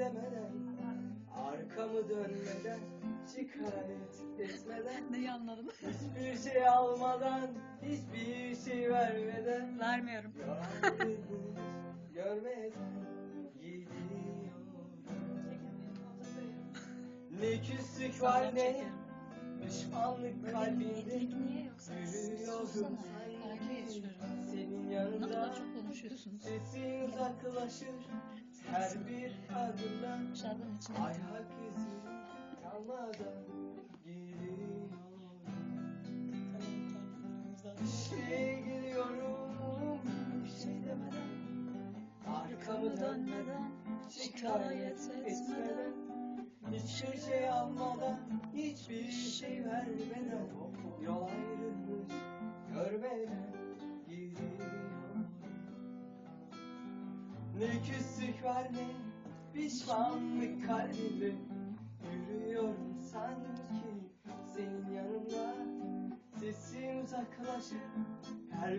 demeden Arkamı dönmeden Şikayet etmeden Neyi anladın? Hiçbir şey almadan Hiçbir şey vermeden Vermiyorum. Yalnız gidiyorum Ne küslük var ne Düşmanlık kalbinde niye yoksa? Yürüyordum yetiştiriyorum. Senin yanında çok konuşuyorsunuz. Sesin uzaklaşır Adımdan Şarkının içinde. Ayak izi kalmadan gidiyorum İşe gidiyorum Bir şey demeden Arkamı dönmeden Şikayet etmeden Hiçbir şey almadan Hiçbir şey vermeden Yol ayrılmış Görmeden gidiyorum Ne küslük var ne Pişmanlık kalbimde Yürüyorum sanki Senin yanında Sesin uzaklaşır Her